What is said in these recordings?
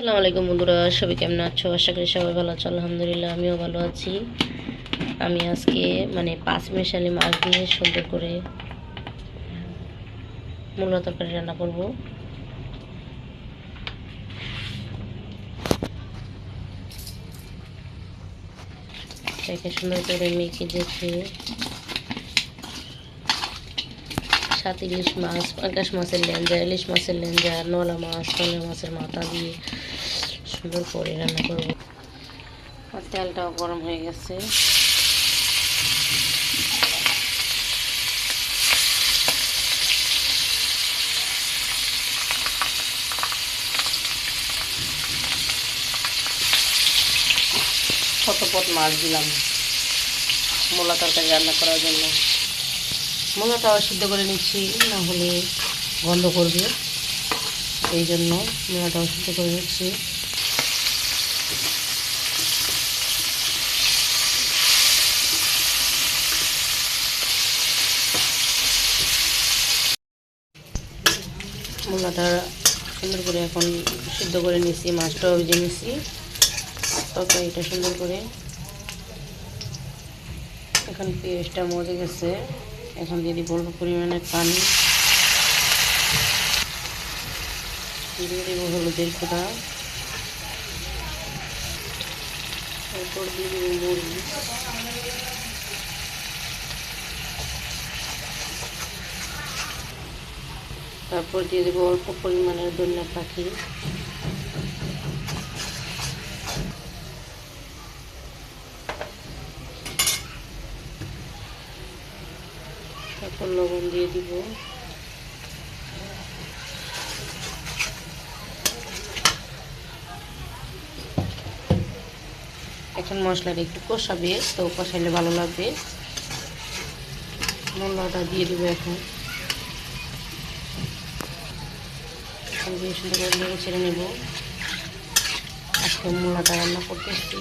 আসসালামু আলাইকুম বন্ধুরা, সবাই কেমন আছো? আশা করি সবাই ভালো আছো, আলহামদুলিল্লাহ, আমিও ভালো আছি। আমি আজকে মানে পাঁচ মেশালি মাছ দিয়ে সুন্দর করে মূলা তরকারি রান্না করব। সুন্দর করে মেখে দেখে সাত ইলিশ মাছ পাঙ্কাশ মাছের লেঞ্জা ইলিশ মাছের লেঞ্জা নলা মাছ নলা মাছের মাথা দিয়ে সুন্দর করে রান্না করব। আর তেলটাও গরম হয়ে গেছে। কত পট মাছ দিলাম। মূলা তরকারি রান্না করার জন্য। মূলাটাও সিদ্ধ করে নিচ্ছি, না হলে গন্ধ করবে। এই জন্য মূলাটাও সিদ্ধ করে নিচ্ছি। মূলাটা সুন্দর করে এখন সিদ্ধ করে নিচ্ছি, মাছটাও ভেজে নিচ্ছি। তরকারিটা সুন্দর করে। এখন পেঁয়াজটা মজে গেছে। এখন দিয়ে দিব অল্প পরিমাণে পানি। দিয়ে দিব হলুদের খোদা তারপর দিয়ে দিব মুড়ি তারপর দিয়ে দেবো অল্প পরিমাণের ধনিয়া পাখি তারপর লবণ দিয়ে দিব। এখন মশলাটা একটু কষাবে, তো কষাইলে ভালো লাগবে। মশলাটা দিয়ে দেবো এখন। এখন সুন্দর করে ছেড়ে নেব। আজকে মূলাটা রান্না করতেছি।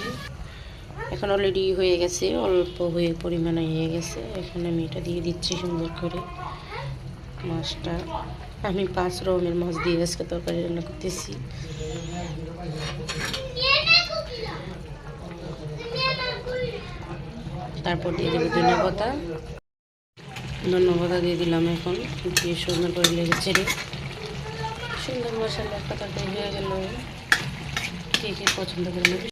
এখন অলরেডি হয়ে গেছে, অল্প হয়ে পরিমাণে হয়ে গেছে। এখন আমি এটা দিয়ে দিচ্ছি সুন্দর করে। মাছটা আমি পাঁচ রকমের মাছ দিয়ে আজকে তরকারি রান্না করতেছি। তারপর দিয়ে দেবো ধনিয়া পাতা। ধনিয়া পাতা দিয়ে দিলাম এখন। দিয়ে সুন্দর করে লেগেছে রে। সুন্দর মশলা একটা তরকারি হয়ে গেল। কে কে পছন্দ করেন